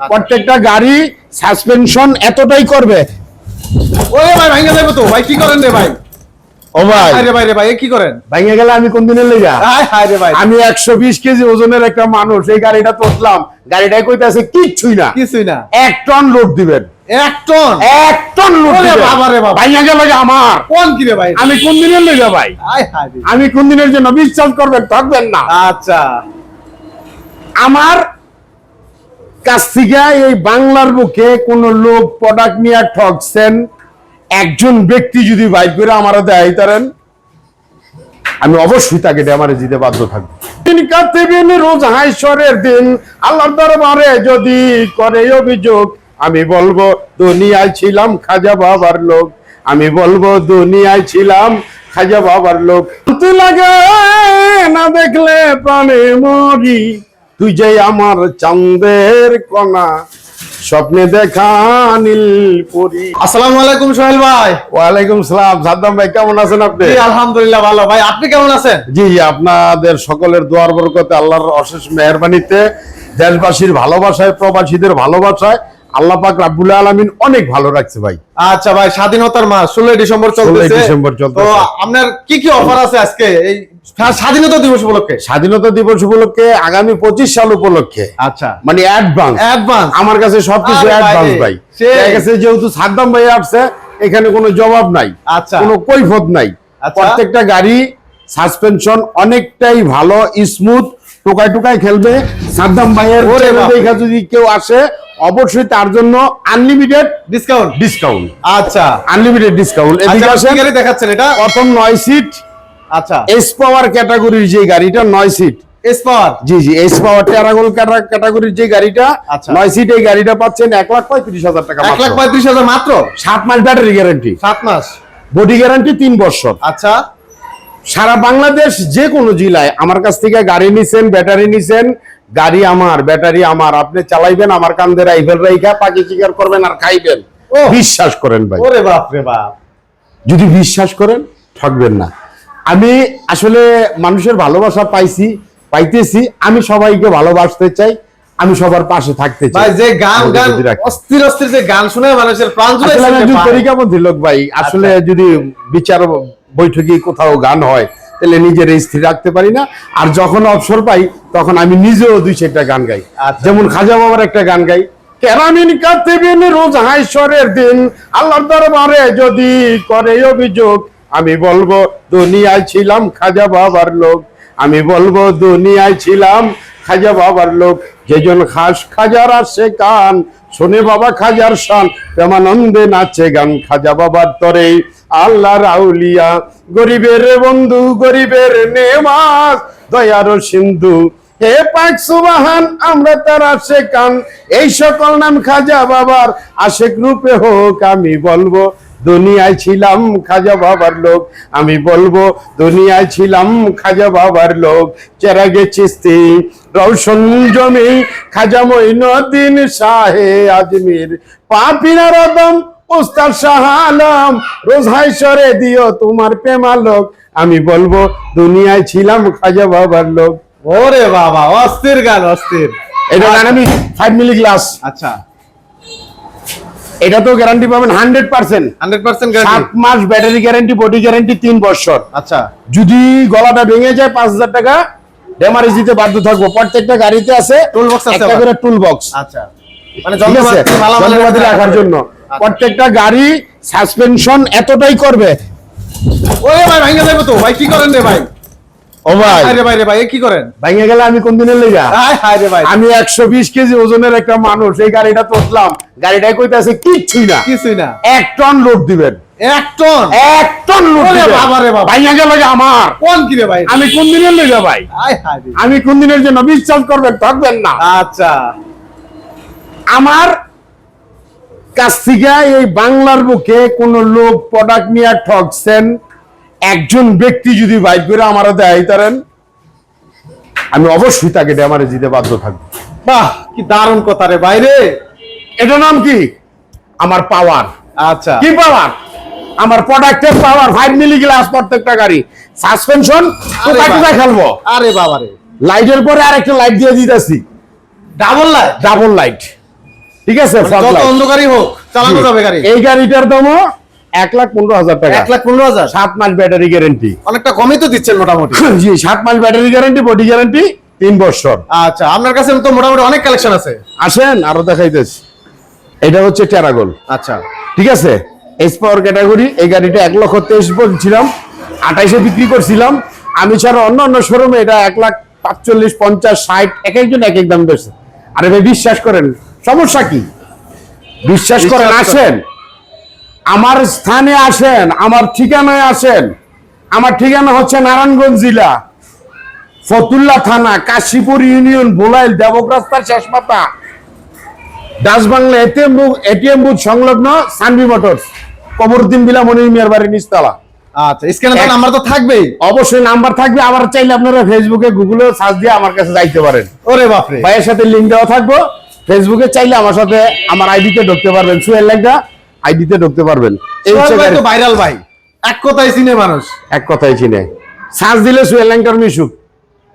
প্রত্যেকটা গাড়ি সাসপেনশন এতটাই করবে। ওরে ভাই ভাঙ্গা যাবে তো। ভাই কি করেন রে ভাই? ও ভাই। হায় রে ভাই রে ভাই কি করেন? ভেঙে গেলে আমি কোন দিনের লেগা? হায় রে ভাই। আমি একশো বিশ কেজি ওজনের একটা মানুষ এই গাড়িটা তুললাম গাড়িটাই কইতাছে কিচ্ছুই না। কিছুই না। এক টন লোড দিবেন। এক টন? এক টন লোড দিবেন। বাবা রে বাবা। ভাইয়া গেলে আমার। কোন কি রে ভাই? আমি কোন দিনের লেগা ভাই? হায় হায়। আমি কোন দিনের জন্য বিশ্বাস করবেন থাকবেন না। আচ্ছা। আমার কাছ থেকে এই বাংলার বুকে কোন লোক প্রোডাক্ট নিয়ে ঠকছেন? একজন ব্যক্তি যদি বাইক করে আমারা দেয় তারেন আমি অবশ্যই তাকে ড্যামারে দিতে বাধ্য থাকব। দিন কাতিবিন রোজ হাইশ্বরের দিন, আল্লাহর দরবারে যদি করে অভিযোগ, আমি বলব, দুনিয়ায় ছিলাম খাজা বাবার লোক। আমি বলব, দুনিয়ায় ছিলাম খাজা বাবার লোক। লাগে না দেখলে প্রাণে মরি। তুই যে আমার চাঁদের কণা স্বপ্নে দেখা নীল পরি আসসালামু আলাইকুম সোহেল ভাই। ওয়ালাইকুম সালাম। সাদ্দাম ভাই কেমন আছেন আপনি? আলহামদুলিল্লাহ ভালো। ভাই আপনি কেমন আছেন? জি আপনাদের সকলের দোয়ার বরকতে আল্লাহর অশেষ মেহরবানিতে দেশবাসীর ভালোবাসায় প্রবাসীদের ভালোবাসায় আল্লাহ পাক রাব্বুল আলামিন অনেক ভালো রাখছে ভাই। আচ্ছা ভাই স্বাধীনতার মাস ষোলোই ডিসেম্বর চলতেছে। 16ই ডিসেম্বর চলতেছে। তো আপনার কি কি অফার আছে আজকে? এই স্বাধীনতা দিবস উপলক্ষে? স্বাধীনতা দিবস উপলক্ষে আগামী পঁচিশ সাল উপলক্ষে। আচ্ছা। মানে অ্যাডভান্স অ্যাডভান্স আমার কাছে সবকিছু অ্যাডভান্স ভাই সেই। ঠিক আছে যেহেতু সাদ্দাম ভাই আসছে এখানে কোনো জবাব নাই। আচ্ছা। কোনো কৈফত নাই। আচ্ছা। প্রত্যেকটা গাড়ি সাসপেনশন অনেকটাই ভালো স্মুথ টোকায় টোকায় খেলবে। সাদ্দাম ভাইয়ের দেখা যদি কেউ আসে অবশ্যই তার জন্য আনলিমিটেড ডিসকাউন্ট ডিসকাউন্ট আচ্ছা। আনলিমিটেড ডিসকাউন্ট এদিকে আচ্ছা দেখাচ্ছেন এটা? প্রথম নয় সিট আচ্ছা। এস পাওয়ার ক্যাটাগরির যে গাড়িটা নয় seat S power G G S power টেরাগোল ক্যাটাগরির যে গাড়িটা আচ্ছা। নয় সিট এই গাড়িটা পাচ্ছেন এক লাখ পঁয়ত্রিশ হাজার টাকা এক লাখ। পঁয়ত্রিশ হাজার মাত্র? সাত মাস ব্যাটারি গ্যারান্টি সাত মাস। বডি গ্যারান্টি তিন বছর। আচ্ছা। সারা বাংলাদেশ যে কোনো জেলায় আমার কাছ থেকে গাড়ি নিছেন ব্যাটারি নিছেন গাড়ি আমার ব্যাটারি আমার। আপনি চালাইবেন আমার কান্দে রাইফেল রাইখা পাখি শিকার করবেন আর খাইবেন। বিশ্বাস করেন ভাই। ওরে বাপ রে বাপ। যদি বিশ্বাস করেন ঠকবেন না। আমি আসলে মানুষের ভালোবাসা পাইছি পাইতেছি। আমি সবাইকে ভালোবাসতে চাই আমি সবার পাশে থাকতে চাই। যে গান গান অস্থির অস্থির যে গান শুনে মানুষের প্রাণ জুড়ে। তরিকাবদ্ধী লোক ভাই আসলে আচ্ছা। যদি বিচার বৈঠকে কোথাও গান হয় তাহলে নিজের স্থির রাখতে পারি না আর যখন অবসর পাই তখন আমি নিজেও দুই চারটা গান গাই আচ্ছা। যেমন খাজা বাবার একটা গান গাই কেরামিন কাতিবিন রোজ হাইশ্বরের দিন আল্লাহর দরবারে যদি করে অভিযোগ আমি বলব দুনিয়ায় ছিলাম খাজা বাবার লোক আমি বলব দুনিয়ায় ছিলাম খাজা বাবার লোক যেজন খাস খাজার আসে কান, শোনে বাবা খাজার শান, প্রেমানন্দে নাচে গান খাজা বাবার তরে। আল্লাহর আউলিয়া, গরিবের বন্ধু, গরিবের নেমাজ, দয়ার সিন্ধু। হে পাক সুবাহান, আমরা তার আশে কান, এই সকল নাম খাজা বাবার আশেক রূপে হোক আমি বলব। দুনিয়ায় ছিলাম খাজা বাবার লোক। আমি বলব দুনিয়ায় ছিলাম খাজা বাবার লোক। চেরাগে চিস্তি রৌশন জমি খাজা মঈনুদ্দিন শাহে আজমির। পাপিনার রদম উস্তাদ শাহ আলম রোজাই সরে দিও তোমার প্রেমালোক। আমি বলব দুনিয়ায় ছিলাম খাজা বাবার লোক। ওরে বাবা অস্থির গান অস্থির। এটা আমি ফাইভ মিলি গ্লাস আচ্ছা। এটা তো গ্যারান্টি পাবেন হান্ড্রেড পার্সেন্ট হান্ড্রেড পার্সেন্ট সাত মাস ব্যাটারি গ্যারান্টি বডি গ্যারান্টি তিন বছর। আচ্ছা। যদি গলাটা ভেঙে যায় পাঁচ হাজার টাকা ড্যামারেজ দিতে বাধ্য থাকব। প্রত্যেকটা গাড়িতে আছে Toolbox আছে একটা করে টুল বক্স আচ্ছা মানে যন্ত্রপাতি রাখার জন্য। আচ্ছা। প্রত্যেকটা গাড়ি সাসপেনশন এতটাই করবে। ওরে ভাই ভাঙ্গা যাবে তো। ভাই কি করেন রে ভাই? ও ভাই। ভাই রে ভাই কি করেন? ভেঙে গেলে আমি কোন দিনের লেগা? হায় হায় রে ভাই। আমি একশো বিশ কেজি ওজনের একটা মানুষ এই গাড়িটা তুললাম গাড়িটাই কইতাছে কিচ্ছুই না। কিছুই না। এক টন লোড দিবেন। এক টন? এক টন লোড ওরে দিবেন। বাবা রে বাবা। ভাইয়া গেল আমার। কোন কি রে ভাই? আমি কোন দিনের লেগা ভাই? রে। আমি কোন দিনের জন্য বিশ্বাস করবেন থাকবেন না। আচ্ছা। আমার কাছ থেকে এই বাংলার বুকে কোন লোক প্রোডাক্ট নিয়ে ঠকছেন একজন ব্যক্তি যদি বাইক করে আমারা দেয় তারেন আমি অবশ্যই তাকে ড্যামারে দিতে বাধ্য থাকব। বাহ কি দারুণ কথা রে ভাই রে। এটার নাম কি? আমার পাওয়ার আচ্ছা। কি পাওয়ার আমার প্রোডাক্টের পাওয়ার ফাইভ মিলি গ্লাস প্রত্যেকটা গাড়ি। সাসপেনশন আরে কোথায় কোথায় খেলব আরে বাবা রে। লাইটের পরে আরেকটা লাইট দিয়ে দিতেছি। ডাবল লাইট ডাবল লাইট ঠিক আছে যত অন্ধকারই হোক চালানো যাবে গাড়ি। এই গাড়িটার দামও এক লাখ পনেরো হাজার টাকা। এক লাখ পনেরো হাজার? সাত মাস ব্যাটারি গ্যারেন্টি অনেকটা কমই তো দিচ্ছেন মোটামুটি। জি সাত মাস ব্যাটারি গ্যারান্টি বডি গ্যারান্টি তিন বছর। আচ্ছা আপনার কাছে তো মোটামুটি অনেক কালেকশন আছে। আসেন আরও দেখাইতেছি। এটা হচ্ছে টেরাগোল আচ্ছা। ঠিক আছে? এস পাওয়ার ক্যাটাগরি এই গাড়িটা এক লক্ষ তেইশ বলছিলাম আঠাইশে বিক্রি করছিলাম। আমি ছাড়া অন্য অন্য শোরুমে এটা এক লাখ পাঁচচল্লিশ পঞ্চাশ ষাট এক একজন এক এক দাম বেশি আরে ভাই বিশ্বাস করেন সমস্যা কি? বিশ্বাস করেন। আসেন। আমার স্থানে আসেন আমার ঠিকানায় আসেন। আমার ঠিকানা হচ্ছে নারায়ণগঞ্জ জেলা ফতুল্লা থানা কাশীপুর ইউনিয়ন বোলাইল দেবক রাস্তার শেষ মাথা। Bangla ATM booth ATM booth সংলগ্ন সানভি মোটরস কবরউদ্দিন বিলা মনির মিয়ার বাড়ির নিচতলা। আচ্ছা স্ক্যানে নাম্বার তো থাকবেই। অবশ্যই নাম্বার থাকবে আবার চাইলে আপনারা ফেসবুকে গুগলে সার্চ দিয়ে আমার কাছে যাইতে পারেন। ওরে বাপরে। ভাইয়ের সাথে লিঙ্ক দেওয়া থাকব ফেসবুকে চাইলে আমার সাথে আমার আইডিতে ঢুকতে পারবেন সুয়েল লেখা আইডিতে ঢুকতে পারবেন। এই তো ভাইরাল ভাই। এক কথাই চিনে মানুষ। এক কথাই চিনে। সার্চ দিলে সুয়েল লেঙ্কার মিশুক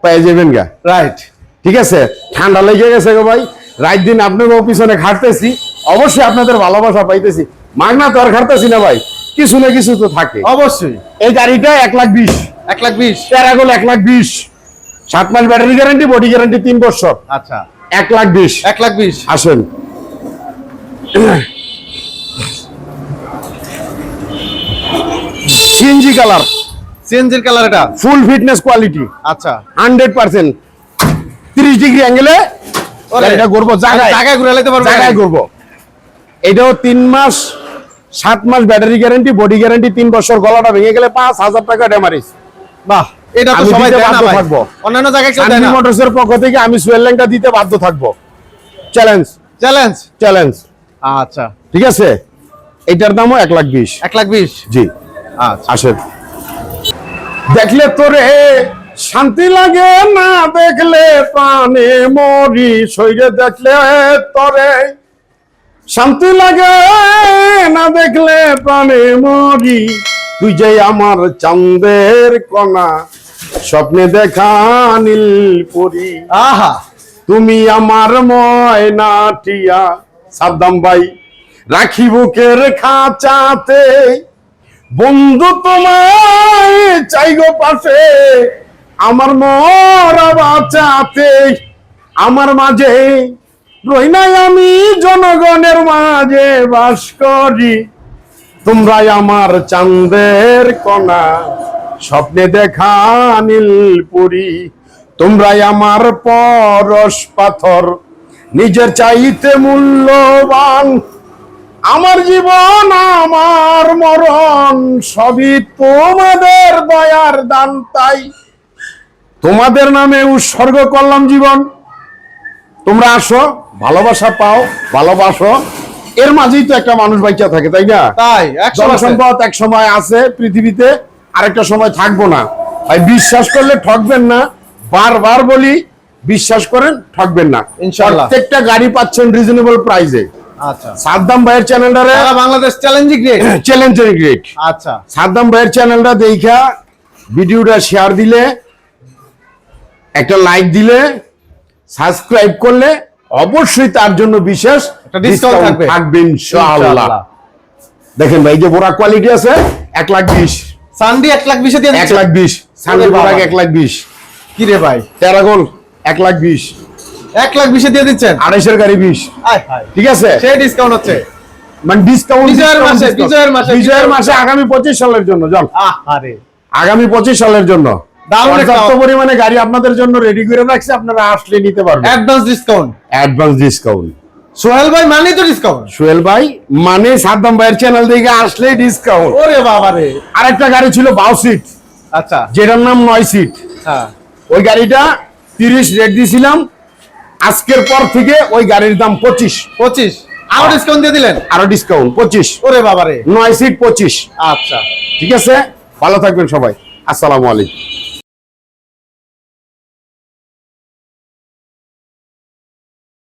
পেয়ে যাবেন গা। রাইট ঠিক আছে? ঠান্ডা লেগে গেছে গো ভাই। রাত দিন আপনাদের পিছনে খাটতেছি অবশ্যই আপনাদের ভালোবাসা পাইতেছি। মাগনা তো আর খাটতেছি না ভাই। কিছু না কিছু তো থাকে। অবশ্যই। এই গাড়িটা এক লাখ বিশ। এক লাখ বিশ। প্যারাগোল এক লাখ বিশ। সাত মাস ব্যাটারি গ্যারান্টি বডি গ্যারান্টি তিন বছর। আচ্ছা। এক লাখ বিশ। এক লাখ বিশ। আসেন। CNG colour. সিএনজির কালার এটা? ফুল ফিটনেস কোয়ালিটি আচ্ছা। হান্ড্রেড পার্সেন্ট তিরিশ ডিগ্রি অ্যাঙ্গেলে এটা করব জায়গায় জায়গায় ঘুরে লাইতে পারবে জায়গায় করব এটাও তিন মাস সাত মাস ব্যাটারি গ্যারান্টি বডি গ্যারান্টি তিন বছর গলাটা ভেঙে গেলে পাঁচ হাজার টাকা ড্যামারিস বাহ এটা তো সবাই দেয় না ভাই। অন্যান্য জায়গায় কেউ দেয় না। মোটরসের পক্ষ থেকে আমি সুয়েল ল্যাংটা দিতে বাধ্য থাকব। চ্যালেঞ্জ চ্যালেঞ্জ চ্যালেঞ্জ আচ্ছা। ঠিক আছে? এটার দামও এক লাখ বিশ। এক লাখ বিশ? জি। আসেন। দেখলে তোরে শান্তি লাগে না দেখলে প্রাণে মরি শরীরে দেখলে তোরে। শান্তি লাগে না দেখলে প্রাণে মরি। তুই যে আমার চাঁদের কণা স্বপ্নে দেখা নীল পরি। আহা। তুমি আমার ময়নাটিয়া সাদ্দাম ভাই রাখি বুকের খাঁচাতে বন্ধু তোমায় চাই গো পাশে। আমার মরা বাঁচাতে, আমার মাঝে রই নাই আমি জনগণের মাঝে বাস করি। তোমরাই আমার চাঁদের কণা, স্বপ্নে দেখা নীলপুরি। তোমরাই আমার পরশ পাথর, নিজের চাইতে মূল্যবান আমার জীবন আমার মরণ সবই তোমাদের দয়ার দান তাই। তোমাদের নামে উৎসর্গ করলাম জীবন। তোমরা আসো ভালোবাসা পাও ভালোবাসো। এর মাঝেই তো একটা মানুষ বাইচা থাকে তাই না? তাই জনসম্পদ এক সময় আছে পৃথিবীতে আরেকটা সময় থাকব না। ভাই বিশ্বাস করলে ঠকবেন না। বারবার বলি বিশ্বাস করেন ঠকবেন না। ইনশাআল্লাহ। প্রত্যেকটা গাড়ি পাচ্ছেন রিজনেবল প্রাইসে আচ্ছা। সাদ্দাম ভাইয়ের চ্যানেলটারে বাংলাদেশ চ্যালেঞ্জিং গ্রেড চ্যালেঞ্জের গ্রেট আচ্ছা। সাদ্দাম ভাইয়ের চ্যানেলটা দেখা ভিডিওটা শেয়ার দিলে একটা লাইক দিলে সাবস্ক্রাইব করলে অবশ্যই তার জন্য বিশেষ discount থাকবে। ইনশাআল্লাহ। দেখেন ভাই যে বোরা কোয়ালিটি আছে এক লাখ বিশ। সানডি এক লাখ বিশে দিয়ে এক লাখ বিশ। সানডে বোরাক এক লাখ বিশ। কি রে ভাই? প্যারাগোল এক লাখ বিশ। এক লাখ বিশে দিয়ে দিচ্ছেন? আড়াইশের গাড়ি বিশ। ঠিক আছে? সেই ডিসকাউন্ট হচ্ছে। মানে ডিসকাউন্ট বিজয়ের মাসে, বিজয়ের মাসে, বিজয়ের মাসে আগামী পঁচিশ সালের জন্য জল আরে আগামী পঁচিশ সালের জন্য। পরিমাণে গাড়ি আপনাদের জন্য রেডি করে রাখছি আপনারা আসলে নিতে পারবেন। Advance discount advance discount Sohel ভাই তো ডিসকাউন্ট সোহেল ভাই মানে সাদ্দাম ভাইয়ের চ্যানেল থেকে আসলে ডিসকাউন্ট ওরে বাবা রে আরেকটা গাড়ি ছিল বাউ সিট আচ্ছা। যেটার নাম নয় সিট হ্যাঁ। ওই গাড়িটা তিরিশ রেট দিয়েছিলাম আজকের পর থেকে ওই গাড়ির দাম পঁচিশ। পঁচিশ। আরও ডিসকাউন্ট দিয়ে দিলেন? আরও ডিসকাউন্ট পঁচিশ। ওরে বাবারে। নয় সিট পঁচিশ। আচ্ছা। ঠিক আছে? ভালো থাকবেন সবাই। আসসালামু আলাইকুম।